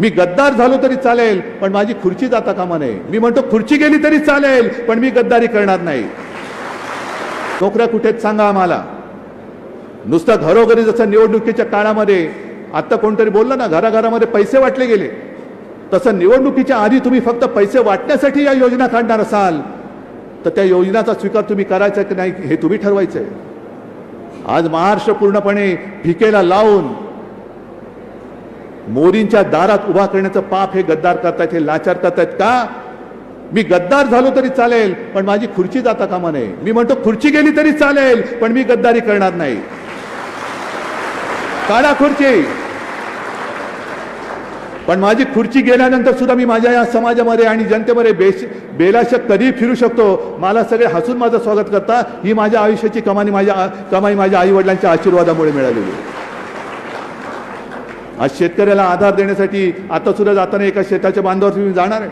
मी गद्दार झालो तरी चालेल पण माझी खुर्ची जाता कामा नये. मी म्हणतो खुर्ची गेली तरी चालेल पण मी गद्दारी करणार नाही. नोकऱ्या कुठेच सांगा आम्हाला. नुसतं घरोघरी जसं निवडणुकीच्या काळामध्ये आत्ता कोणतरी बोललं ना घराघरामध्ये पैसे वाटले गेले. तसं निवडणुकीच्या आधी तुम्ही फक्त पैसे वाटण्यासाठी या योजना काढणार असाल. तर त्या योजनाचा स्वीकार तुम्ही करायचा की नाही हे तुम्ही ठरवायचं आहे आज महाराष्ट्र पूर्णपणे भिकेला लावून मोरींच्या दारात उभा करण्याचं पाप हे गद्दार करतायत हे लाचार करतायत का? मी गद्दार झालो तरी चालेल पण माझी खुर्ची जाता कामा नये. मी म्हणतो खुर्ची गेली तरी चालेल पण मी गद्दारी करणार नाही. काढा खुर्ची. पण माझी खुर्ची गेल्यानंतर सुद्धा मी माझ्या या समाजामध्ये आणि जनतेमध्ये बेश बेलाशक कधी फिरू शकतो? मला सगळे हसून माझं स्वागत करता ही माझ्या आयुष्याची कमानी माझ्या कमाई माझ्या आईवडिलांच्या आशीर्वादामुळे मिळालेली. आहे आज शेतकऱ्याला आधार देण्यासाठी आता सुद्धा जाताना एका शेताच्या बांधावर तुम्ही जाणार आहे.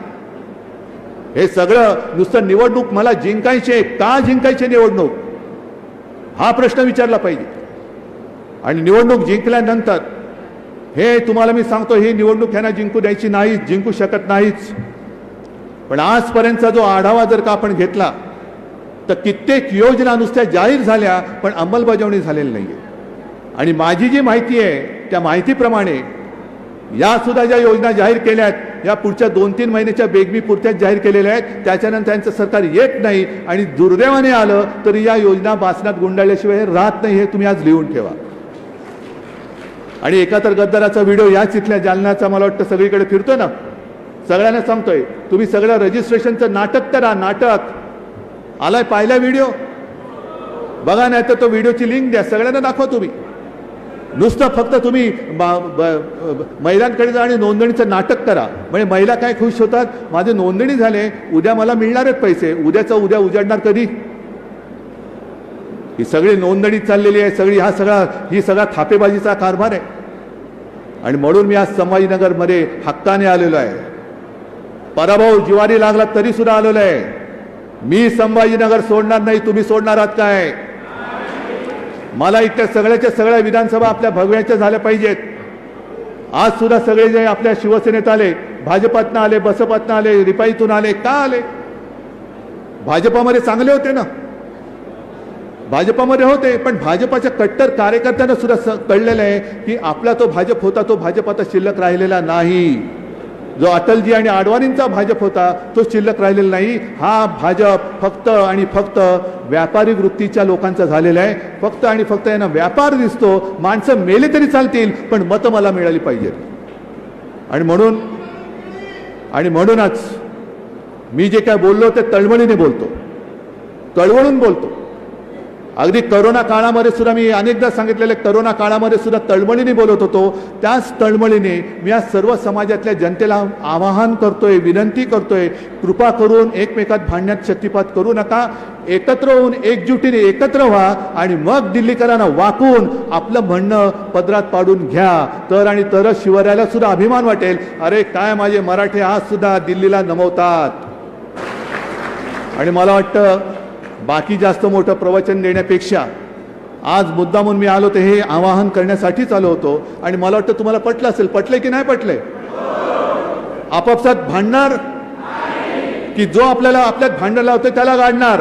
हे सगळं नुसतं निवडणूक मला जिंकायचे का जिंकायचे निवडणूक? हा प्रश्न विचारला पाहिजे. आणि निवडणूक जिंकल्यानंतर हे तुम्हाला मी सांगतो ही निवडणूक ह्यांना जिंकू द्यायची नाही जिंकू शकत नाहीच. पण आजपर्यंतचा जो आढावा जर का आपण घेतला तर कित्येक योजना नुसत्या जाहीर झाल्या पण अंमलबजावणी झालेली नाही आहे आणि माझी जी माहिती आहे त्या माहितीप्रमाणे या सुद्धा ज्या योजना जाहीर केल्या आहेत या पुढच्या दोन तीन महिन्याच्या बेगमी पुरत्याच जाहीर केलेल्या आहेत त्याच्यानंतर त्यांचं सरकार येत नाही आणि दुर्दैवाने आलं तरी या योजना बासनात गुंडाळल्याशिवाय हे राहत नाही हे तुम्ही आज लिहून ठेवा. आणि एका तर गद्दाराचा व्हिडिओ याच इथल्या जालन्याचा मला वाटतं सगळीकडे फिरतो ना? सगळ्यांना सांगतोय तुम्ही सगळं रजिस्ट्रेशनचं नाटक करा नाटक. आलाय पाहिला व्हिडिओ? बघा नाही तर तो व्हिडिओची लिंक द्या सगळ्यांना दाखवा तुम्ही. नुसतं फक्त तुम्ही महिलांकडे जा आणि नोंदणीचं नाटक करा. म्हणजे महिला काय खुश होतात? माझे नोंदणी झाले उद्या मला मिळणारच पैसे. उद्याचं उद्या उजाडणार कधी? ही सगळी नोंदणी चाललेली आहे सगळी हा सगळा ही सगळा थापेबाजीचा कारभार आहे. आणि म्हणून मी आज संभाजीनगरमध्ये हक्काने आलेलो आहे. पराभव जिवारी लागला तरी सुद्धा आलेलो आहे. मी संभाजीनगर सोडणार नाही तुम्ही सोडणार आहात काय? मला इथल्या सगळ्याच्या सगळ्या विधानसभा आपल्या भगव्याच्या झाल्या पाहिजेत. आज सुद्धा सगळे जे आपल्या शिवसेनेत आले भाजपातनं आले बसपातनं आले रिपाईतून आले का आले? भाजपामध्ये चांगले होते ना? भाजपामध्ये होते पण भाजपाच्या कट्टर कार्यकर्त्यांना सुद्धा स- कळलेलं आहे की आपला तो भाजप होता तो भाजप आता शिल्लक राहिलेला नाही. जो अटलजी आणि आडवाणींचा भाजप होता तो शिल्लक राहिलेला नाही. हा भाजप फक्त आणि फक्त व्यापारी वृत्तीच्या लोकांचा झालेला आहे. फक्त आणि फक्त यांना व्यापार दिसतो माणसं मेले तरी चालतील पण मतं मला मिळाली पाहिजेत. आणि म्हणून आणि म्हणूनच मी जे काय बोललो ते तळमळीने बोलतो. तळवळून बोलतो. अगदी करोना काळामध्ये सुद्धा मी अनेकदा सांगितलेले करोना काळामध्ये सुद्धा तळमळीने बोलत होतो. त्याच तळमळीने मी आज सर्व समाजातल्या जनतेला आवाहन करतोय विनंती करतोय कृपा करून एकमेकात भांडण्यात शक्तिपात करू नका. एकत्र होऊन एकजुटीने एकत्र व्हा आणि मग दिल्लीकरांना वाकून आपलं म्हणणं पदरात पाडून घ्या. तर आणि तरच शिवरायाला सुद्धा अभिमान वाटेल. अरे काय माझे मराठे आज सुद्धा दिल्लीला नमवतात. आणि मला वाटतं बाकी जास्त मोठं प्रवचन देण्यापेक्षा आज मुद्दामून मी आलो ते हे आवाहन करण्यासाठीच आलो होतो. आणि मला वाटतं तुम्हाला पटलं असेल पटले की नाही पटले आपापसात भांडणार? की जो आपल्याला आपल्यात भांडण लावतोय त्याला गाडणार?